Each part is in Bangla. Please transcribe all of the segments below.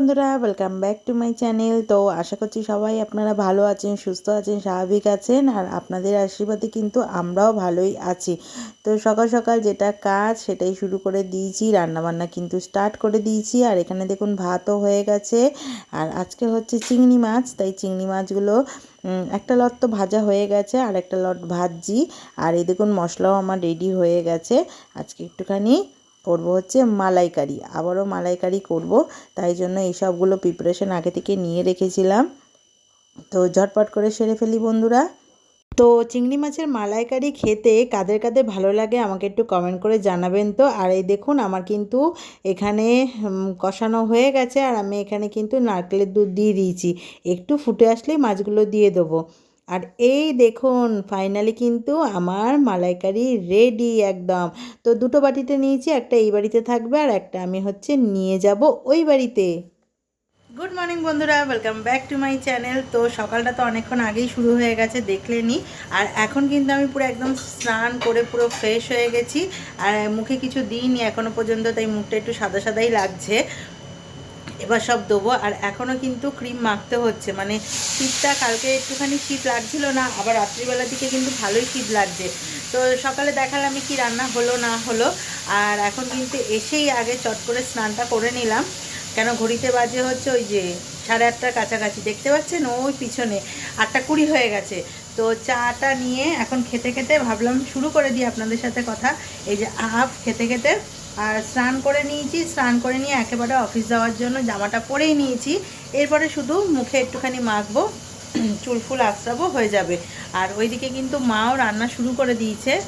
বন্ধুরা welcome back to my channel তো আশা করছি সবাই আপনারা ভালো আছেন, সুস্থ আছেন, স্বাভাবিক আছেন, আর আপনাদের আশীর্বাদে কিন্তু আমরাও ভালোই আছি। তো সকাল সকাল যেটা কাজ, সেটাই শুরু করে দিয়েছি। রান্নাবান্না কিন্তু স্টার্ট করে দিয়েছি। আর এখানে দেখুন, ভাতও হয়ে গেছে। আর আজকে হচ্ছে চিংড়ি মাছ, তাই চিংড়ি মাছগুলো একটা লট তো ভাজা হয়ে গেছে, আর একটা লট ভাজছি। আর এই দেখুন, মশলাও আমার রেডি হয়ে গেছে। আজকে একটুখানি করব হচ্ছে মালাইকারি। আবারও মালাইকারি করব, তাই জন্য এই সবগুলো প্রিপারেশন আগে থেকে নিয়ে রেখেছিলাম। তো ঝটপট করে সেরে ফেলি বন্ধুরা। তো চিংড়ি মাছের মালাইকারি খেতে কাদের কাদের ভালো লাগে আমাকে একটু কমেন্ট করে জানাবেন তো। আর এই দেখুন, আমার কিন্তু এখানে কষানো হয়ে গেছে আর আমি এখানে কিন্তু নারকেলের দুধ দিয়ে দিয়েছি। একটু ফুটে আসলেই মাছগুলো দিয়ে দেবো। আর এই দেখুন ফাইনালি কিন্তু আমার মালাইকারি রেডি একদম। তো দুটো বাটিতে নিয়েছি, একটা এই বাড়িতে থাকবে আর একটা আমি হচ্ছে নিয়ে যাব ওই বাড়িতে। গুড মর্নিং বন্ধুরা welcome back to my channel তো সকালটা তো অনেকক্ষণ আগেই শুরু হয়ে গেছে, দেখলেনি। আর এখন কিন্তু আমি পুরো একদম স্নান করে পুরো ফ্রেশ হয়ে গেছি। আর মুখে কিছু দিইনি এখনও পর্যন্ত, তাই মুখটা একটু সাদা সাদাই লাগছে। এবার সব দেবো। আর এখনও কিন্তু ক্রিম মাখতে হচ্ছে। মানে শীতটা কালকে একটুখানি শীত লাগছিল না, আবার রাত্রিবেলার দিকে কিন্তু ভালোই শীত লাগছে। তো সকালে দেখালাম কি রান্না হলো না হলো। আর এখন কিন্তু এসেই আগে চট করে স্নানটা করে নিলাম। কেন ঘড়িতে বাজে হচ্ছে ওই যে সাড়ে আটটার কাছাকাছি। দেখতে পাচ্ছেন? ওই পিছনে আটটা কুড়ি হয়ে গেছে। তো চাটা নিয়ে এখন খেতে খেতে ভাবলাম শুরু করে দিই আপনাদের সাথে কথা। এই যে আপ খেতে খেতে। আর স্নান করে নিয়েছি, স্নান করে নিয়ে একেবারে অফিস যাওয়ার জন্য জামাটা পরেই নিয়েছি। এরপরে শুধু মুখে একটুখানি মাখবো, চুল ফুল আশ্রাবো হয়ে যাবে। আর ওইদিকে কিন্তু মাও রান্না শুরু করে দিয়েছে।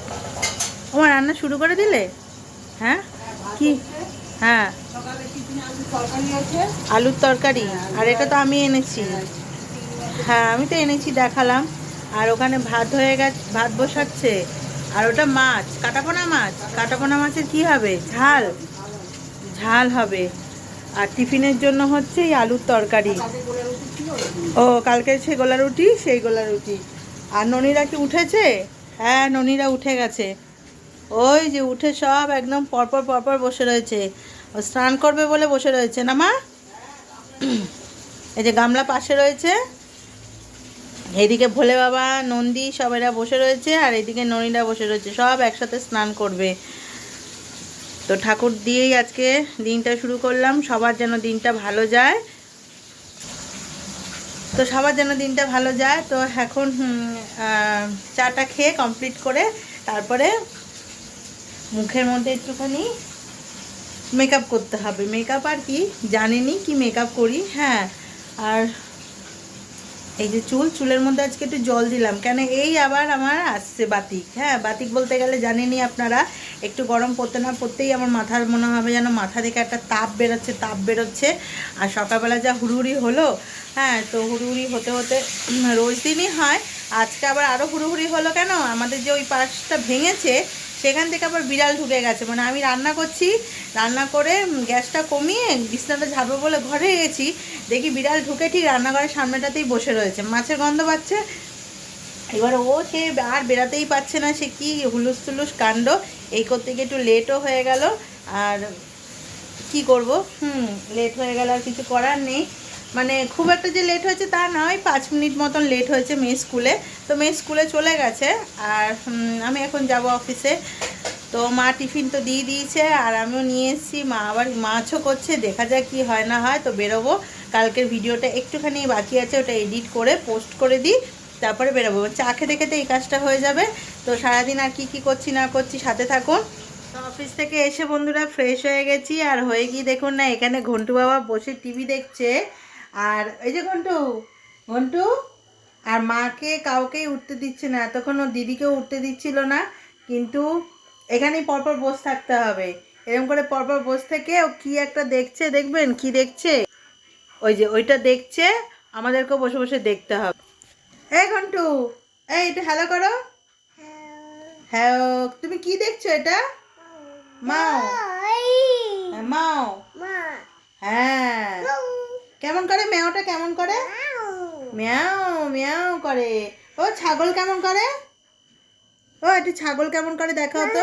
তোমার রান্না শুরু করে দিলে? হ্যাঁ? কি? হ্যাঁ। আলুর তরকারি? আর এটা তো আমি এনেছি। হ্যাঁ আমি তো এনেছি, দেখালাম। আর ওখানে ভাত হয়ে গেছে, ভাত বসাচ্ছে। আর ওটা মাছ, কাটাপোনা মাছ। কাটাপোনা মাছের কি হবে? ঝাল। ঝাল হবে। আর টিফিনের জন্য হচ্ছে এই আলুর তরকারি। ও, কালকে সেই গোলা রুটি, সেই গোলা রুটি। আর ননিরা কি উঠেছে? হ্যাঁ ননিরা উঠে গেছে। ওই যে উঠে সব একদম পরপর পরপর বসে রয়েছে। ও স্নান করবে বলে বসে রয়েছে। না মা? এই যে গামলা পাশে রয়েছে। এদিকে ভোলে বাবা, নন্দী সবাইরা বসে রয়েছে আর এদিকে ননীরা বসে রয়েছে, সব একসাথে স্নান করবে। তো ঠাকুর দিয়েই আজকে দিনটা শুরু করলাম, সবার যেন দিনটা ভালো যায়। তো সবার যেন দিনটা ভালো যায়, তো এখন চাটা খেয়ে কমপ্লিট করে তারপরে মুখের মধ্যে একটুখানি মেকআপ করতে হবে। মেকআপ আর কি? জানেনি কি মেকআপ করি হ্যাঁ। আর এই যে চুল, চুলের মধ্যে আজকে একটু জল দিলাম। কেন এই আবার আমার আসছে বাতিক হ্যাঁ? বাতিক বলতে গেলে জানেনই আপনারা, একটু গরম পড়তে না পড়তেই আমার মাথার মনে হবে যেন মাথা থেকে একটা তাপ বেরোচ্ছে তাপ বেরোচ্ছে। আর সকালবেলা যা হুড়ুহুড়ি হলো হ্যাঁ তো হুড়ুহুড়ি হতে হতে রোজ দিনই হয়। আজকে আবার আরও হুড়ুহুড়ি হলো কেন? আমাদের যে ওই পাশটা ভেঙেছে সেখান থেকে আবার বিড়াল ঢুকে গেছে। মানে আমি রান্না করছি, রান্না করে গ্যাসটা কমিয়ে বিছনাটা ঝাড়বো বলে ঘরে গেছি। দেখি বিড়াল ঢুকে ঠিক রান্নাঘরের সামনেটাতেই বসে রয়েছে। মাছের গন্ধ পাচ্ছে। এবার ও সে আর বেরাতেই পারছে না। সে কি হুলুস তুলুস কাণ্ড। এই করতে গিয়ে একটু লেটও হয়ে গেল। আর কি করব? হুম লেট হয়ে গেল আর কিছু করার নেই। মানে খুব একটা যে লেট হয়েছে তা নয়, পাঁচ মিনিট মতন লেট হয়েছে মেয়ে স্কুলে। তো মেয়ে স্কুলে চলে গেছে আর আমি এখন যাব অফিসে তো মা টিফিন তো দিয়ে দিয়েছে আর আমিও নিয়ে এসেছি। মা আবার মাছও করছে, দেখা যাক কি হয় না হয়। তো বেরোবো। কালকের ভিডিওটা একটুখানি বাকি আছে, ওটা এডিট করে পোস্ট করে দিই, তারপরে বেরোবো। চা খেতে খেতে এই কাজটা হয়ে যাবে। তো সারাদিন আর কি কি করছি না করছি সাথে থাকুন। অফিস থেকে এসে বন্ধুরা ফ্রেশ হয়ে গেছি। আর হয়ে গিয়ে দেখুন না, এখানে ঘন্টু বাবা বসে টিভি দেখছে। আর এই যে ঘন্টু ঘন্টু আর মাকে কাউকেই উঠতে দিচ্ছে না এতক্ষণ ও দিদিকেও উঠতে দিচ্ছিল না কিন্তু এখানেই পরপর বসে থাকতে হবে। এরকম করে পরপর বসে থেকে ও কি একটা দেখছে দেখবেন? কি দেখছে? ওই যে ওইটা দেখছে আমাদেরকেও বসে বসে দেখতে হবে। এই ঘন্টু এই এটা হ্যালো করো। হ্যাঁ তুমি কি দেখছ এটা? মাও। হ্যাঁ, মাও। হ্যাঁ। কেমন করে? মেয়াওটা কেমন করে? মেয়াও মেয়াও করে। ও, ছাগল কেমন করে? ও, একটু ছাগল কেমন করে দেখাও তো।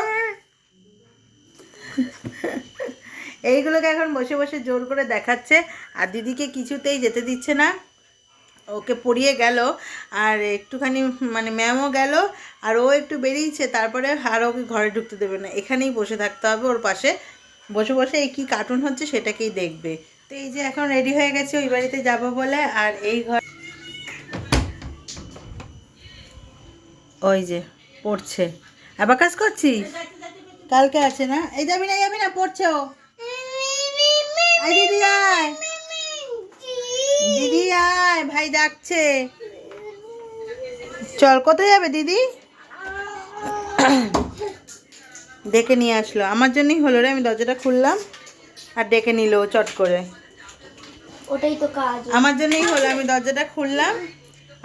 এইগুলোকে এখন বসে বসে জোর করে দেখাচ্ছে। আর দিদিকে কিছুতেই যেতে দিচ্ছে না। ওকে পড়িয়ে গেল। আর একটুখানি মানে ম্যামও গেল। আর ও একটু বেরিয়েছে। তারপরে আর ওকে ঘরে ঢুকতে দেবে না। এখানেই বসে থাকতে হবে ওর পাশে। বসে বসে এই কী কার্টুন হচ্ছে সেটাকেই দেখবে। তো এই যে এখন রেডি হয়ে গেছে, ওই বাড়িতে যাব বলে। আর এই ঘর ওই যে, পড়ছে। আবার কাজ করছি কালকে আছে না? এই যাবি না যাবি না পড়ছে ও। দিদি, আয়। দিদি, আয়, ভাই ডাকছে। চল, কোথায় যাবে দিদি? ডেকে নিয়ে আসলো। আমার জন্যই হলো রে, আমি দরজাটা খুললাম আর ডেকে নিল চট করে। ওটাই তো কাজ। আমার জন্যই হলো আমি দরজাটা খুললাম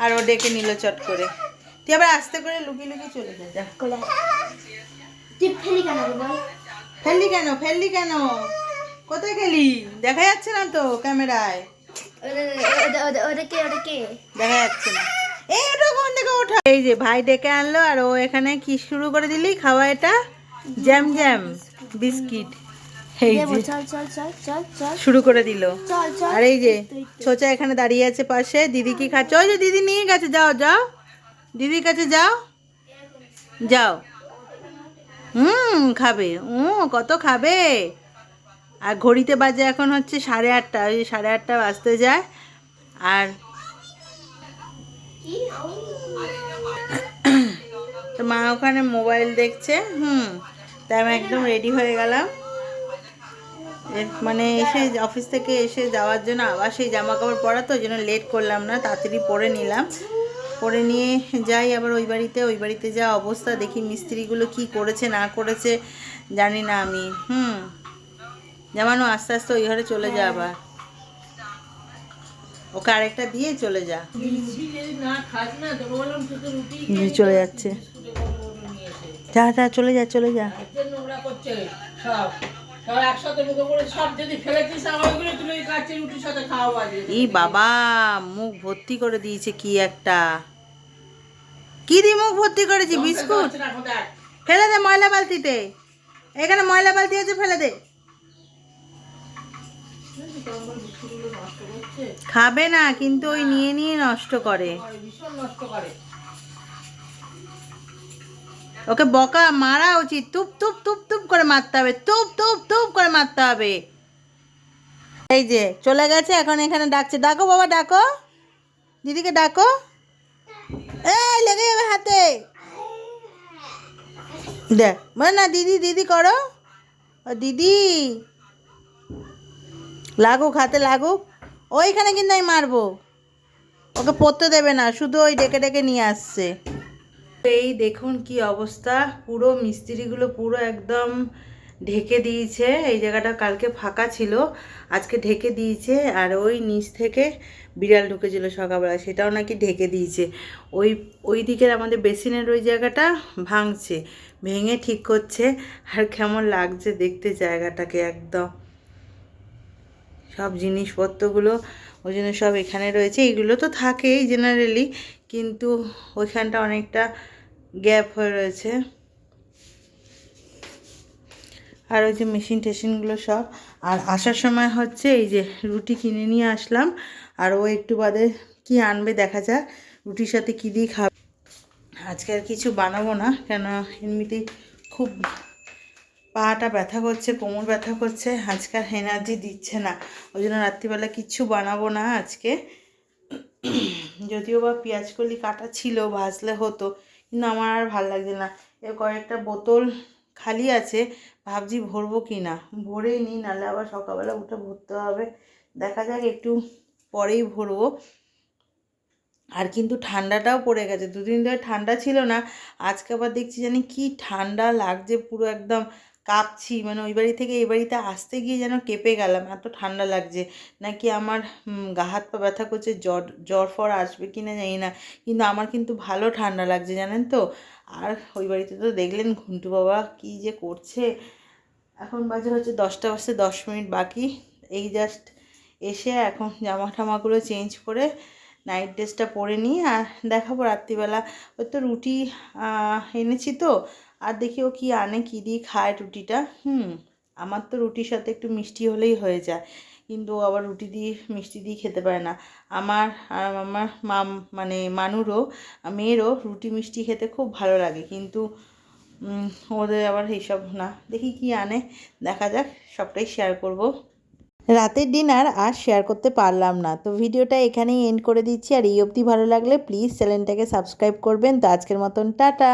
আর ও ডেকে নিল চট করে। তুই আবার আস্তে করে লুকিয়ে লুকিয়ে চলে যা যা। তুই ফেলি কেন ফেললি কেন? ফেললি কেন? কোথায় গেলি? দেখা যাচ্ছে না তো ক্যামেরায়। দেখা যাচ্ছে না। এই ওটা কোন থেকে ওঠা? এই যে ভাই ডেকে আনলো আর ও এখানে কি শুরু করে দিলি? খাওয়া এটা? Jam jam. বিস্কিট। এই যে চল চল চল চল চল। শুরু করে দিল। চল চল। আর এই যে ছোচা এখানে দাঁড়িয়ে আছে পাশে দিদি কি খাচ্ছে? ওই যে দিদি নিয়ে গেছে যাও যাও। দিদির কাছে যাও। যাও। হুম খাবে। ও কত খাবে? আর ঘড়িতে বাজে এখন হচ্ছে সাড়ে আটটা ওই সাড়ে আটটা বাজতে যায়। আর তো মা ওখানে মোবাইল দেখছে হুম তাই আমি একদম রেডি হয়ে গেলাম। মানে এসে অফিস থেকে এসে যাওয়ার জন্য আবার সেই জামা কাপড় পরা তো, ওই জন্য লেট করলাম না, তাড়াতাড়ি পরে নিলাম। পরে নিয়ে যাই আবার ওই বাড়িতে ওই বাড়িতে যা অবস্থা, দেখি মিস্ত্রিগুলো কি করেছে, না করেছে, জানি না আমি। হুম। জামানো আস্তে আস্তে ওই ঘরে চলে যা আবার। ওকে আরেকটা দিয়ে চলে যা। চলে যাচ্ছে। যা যা, চলে যা চলে যা। করছে সব। ই বাবা মুখ ভর্তি করে দিয়েছে কি একটা। কি দিয়ে মুখ ভর্তি করেছি বিস্কুট? ফেলে দে ময়লা বালতিতে। এখানে ময়লা বালতি আছে ফেলে দে। খাবে না কিন্তু ওই নিয়ে নিয়ে নষ্ট করে। ভীষণ নষ্ট করে। ওকে বকা মারা উচিত। তুপ তুপ তুপ তুপ করে মারতে হবে। তুপ তুপ তুপ করে মারতে হবে। এই যে, চলে গেছে, এখন এখানে ডাকছে। ডাকো বাবা, ডাকো। দিদিকে ডাকো। এই, লেগে যাবে হাতে। দেখ না, দিদি দিদি করো। দিদি। লাগুক, হাতে লাগুক। ওইখানে কিন্তু আমি মারবো। ওকে পড়তে দেবে না, শুধু ওই ডেকে ডেকে নিয়ে আসছে। এই দেখুন কি অবস্থা। পুরো মিস্ত্রিগুলো পুরো একদম ঢেকে দিয়েছে। এই জায়গাটা কালকে ফাঁকা ছিল, আজকে ঢেকে দিয়েছে আর ওই নিচ থেকে বিড়াল ঢুকেছিল সকালবেলা, সেটাও নাকি ঢেকে দিয়েছে। ওই ওই দিকের আমাদের বেসিনের ওই জায়গাটা ভাঙছে, ভেঙে ঠিক করছে, আর কেমন লাগছে দেখতে জায়গাটাকে একদম। সব জিনিসপত্রগুলো ওই জন্য সব এখানে রয়েছে এইগুলো তো থাকেই জেনারেলি কিন্তু ওইখানটা অনেকটা গ্যাপ হয়ে রয়েছে। আর ওই যে মেশিন টেশিনগুলো সব। আর আসার সময় হচ্ছে এই যে রুটি কিনে নিয়ে আসলাম। আর ও একটু বাদে কি আনবে দেখা যাক, রুটির সাথে কী দিয়ে খাবে। আজকে আর কিছু বানাবো না, কেন এমনিতেই খুব পাটা ব্যথা করছে, কোমর ব্যথা করছে। আজকে আর এনার্জি দিচ্ছে না। ওই জন্য রাত্রিবেলা কিচ্ছু বানাবো না আজকে। যদিও বা পেঁয়াজ কলি কাটা ছিল, ভাজলে হতো। কিন্তু আমার আর ভালো লাগছে না। এর কয়েকটা বোতল খালি আছে, ভাবছি ভরবো কি না ভরেই নিই, নাহলে আবার সকালবেলা উঠে ভরতে হবে। দেখা যাক, একটু পরেই ভরবো। আর কিন্তু ঠান্ডাটাও পড়ে গেছে। দুদিন ধরে ঠান্ডা ছিল না, আজকে আবার দেখছি জানি কি ঠান্ডা লাগছে, পুরো একদম কাঁপছি মানে ওই বাড়ি থেকে এই বাড়িতে আসতে গিয়ে যেন কেঁপে গেলাম, এত ঠান্ডা লাগছে। নাকি আমার গা হাত পা ব্যথা করছে, জ্বর জ্বর ফর আসবে কি না জানি না, কিন্তু আমার কিন্তু ভালো ঠান্ডা লাগছে, জানেন তো। আর ওই বাড়িতে তো দেখলেন ঘুন্টু বাবা কি যে করছে। এখন বাজে হচ্ছে দশটা, বাজতে দশ মিনিট বাকি। এই জাস্ট এসে এখন জামা টামাগুলো চেঞ্জ করে নাইট ড্রেসটা পরে নিই আর দেখাবো রাত্রিবেলা। ওই তো রুটি এনেছি তো আর দেখি ও কী আনে, কী দিয়ে খায় রুটিটা। হুম, আমার তো রুটির সাথে একটু মিষ্টি হলেই হয়ে যায়। কিন্তু ও আবার রুটি দিয়ে, মিষ্টি দিয়ে খেতে পারে না। আমার আর আমার মাম মানে মানুরও, মেয়েরও রুটি, মিষ্টি খেতে খুব ভালো লাগে। কিন্তু ওদের আবার এইসব না। দেখি কি আনে, দেখা যাক, সবটাই শেয়ার করব। রাতের ডিনার আর শেয়ার করতে পারলাম না। তো ভিডিওটা এখানেই এন্ড করে দিচ্ছি। আর এই অবধি ভালো লাগলে প্লিজ চ্যানেলটাকে সাবস্ক্রাইব করবেন। তো আজকের মতন, টাটা!